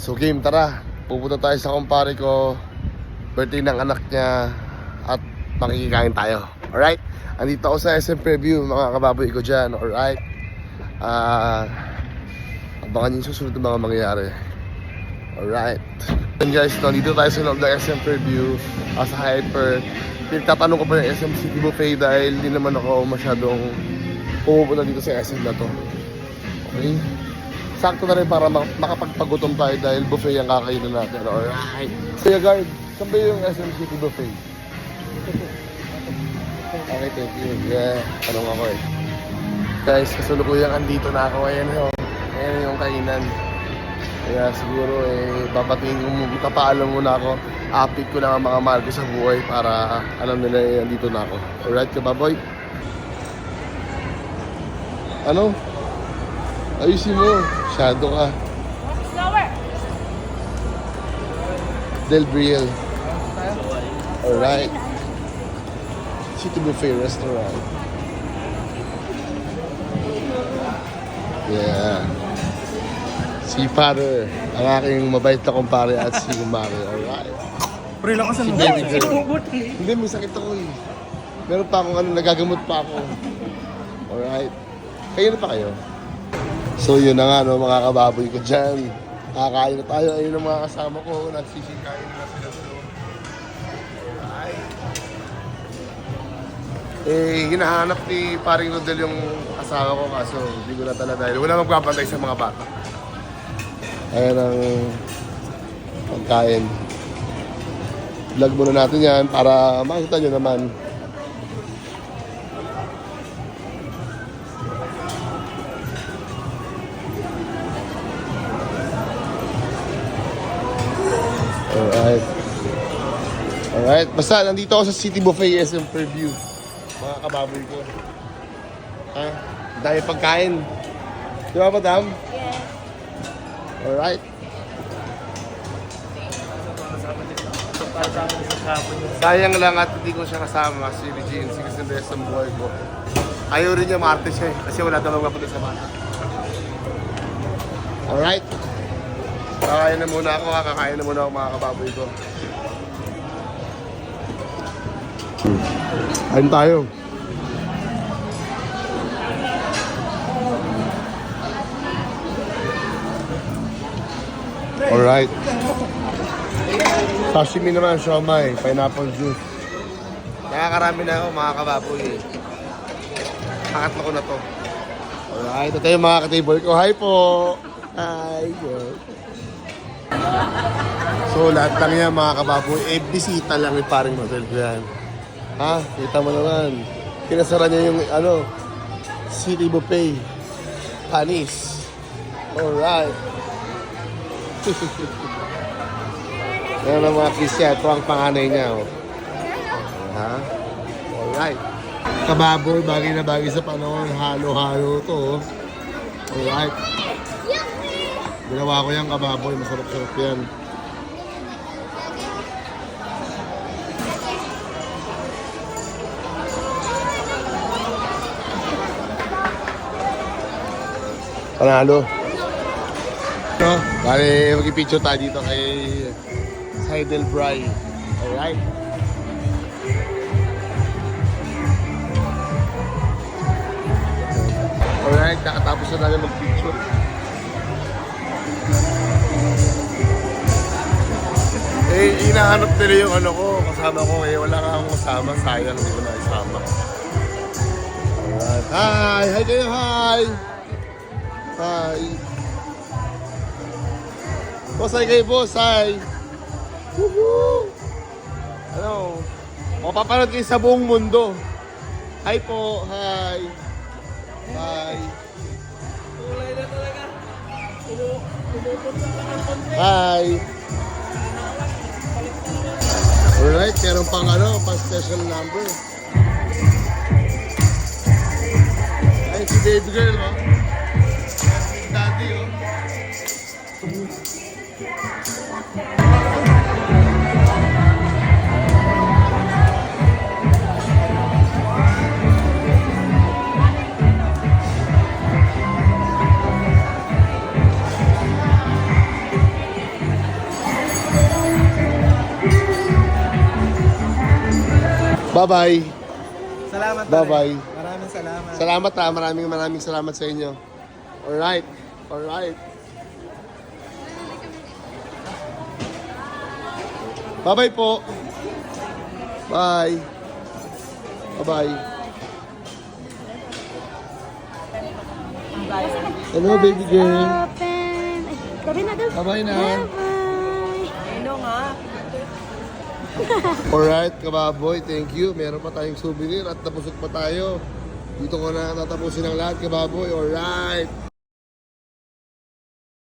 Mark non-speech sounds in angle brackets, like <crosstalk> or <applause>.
So game, tara. Pupunta tayo sa kumpare ko. Birthday ng anak niya. At makikikain tayo. Alright? Andito ako sa SM Preview, mga kababoy ko dyan. Alright? Ah... abangan yung susunod na mga mangyayari. Alright. And guys, nandito tayo sa loob ng SM Preview. Uh, sa Hyper. Pinagtatanong ko pa yung SM City Buffet dahil hindi naman ako masyadong pumupunta dito sa SM na to. Okay? Sakto na rin para mak- makapagpagutom tayo dahil buffet ang kakainin natin. Alright. Kuya guard, saan ba yung SM City Buffet? <laughs> Okay, thank you. Yeah, tanong ako eh. Guys, kasalukuyang andito na ako. Ayan yung, ayan yung kainan. Kaya siguro eh, babatingin ko, kapaalam muna ako. Apit ko lang ang mga mahal ko sa buhay para alam nila eh, andito na ako. Alright ka ba, boy? Ano? Ayusin mo. Shadow ka. Slower. Del Briel. Alright. City Buffet Restaurant. Yeah. Si Father, ang aking mabait na kumpare at si Kumare. Alright. Pre, lakas Si Baby Girl. Hindi, may sakit ako eh. Meron pa akong ano, nagagamot pa ako. Alright. Kayo na pa kayo? So yun na nga no, mga kababoy ko dyan. Kakain na tayo. Ayun ang mga kasama ko. Nagsisikain na sila sa. Alright. Eh, hinahanap ni paring Rodel yung asawa ko kaso hindi ko na talaga dahil wala magpapantay sa mga bata. Ayan ang pagkain. Vlog muna natin yan para makita nyo naman. Alright. Basta, nandito ako sa City Buffet SM Preview. Mga kababoy ko. Ha? Ang Dami pagkain. Di ba, madam? Yes. Alright. Sayang lang at hindi ko siya kasama, si Regine, si best ang buhay ko. Ayaw rin niya maarte siya eh, kasi wala daw magpapunta sa bata. Alright. Kakain na muna ako, kakain na muna ako mga kababoy ko. Kain tayo. Alright. Sashimi naman, siomay, pineapple juice. Nakakarami na ako mga kababoy eh. Pangatlo ko na to. Alright, ito yung mga katable ko. Hi po! Hi! girl. So lahat lang yan mga kababoy, eh bisita lang ni paring ko yan. Ha? Kita mo naman. Kinasara niya yung ano, City Buffet. Panis. Alright. <laughs> Yan ang mga kisya. Ito ang panganay niya. Oh. Ha? Alright. Kababoy, bagay na bagay sa panahon. Halo-halo to. oh. Alright. Ginawa ko yan kababoy. Masarap-sarap yan. Panalo. No? Bale, mag-picture tayo dito kay Seidel Bry. Alright? Alright, kakatapos na namin mag-picture. Eh, hinahanap nila yung ano ko, kasama ko eh. Wala nga akong kasama, sayang hindi ko na isama. Hi! Hi kayo, hi! Hi! Boss, hi kayo, boss, hi! Woohoo! Ano? Mapapanood kayo sa buong mundo. Hi po, hi! Hi! Hi! Alright, meron pang ano, pang special number. Ay, si baby girl, oh. Bye-bye. Salamat Bye-bye. Maraming salamat. Salamat ha. Maraming maraming salamat sa inyo. Alright. Alright. Bye-bye po. Bye. Bye-bye. Hello, baby girl. Open. Gabi na daw. Bye-bye na. Bye-bye. Ano nga? <laughs> Alright, kababoy, thank you. Meron pa tayong souvenir at tapusot pa tayo. Dito ko na tatapusin ang lahat, kababoy. Alright.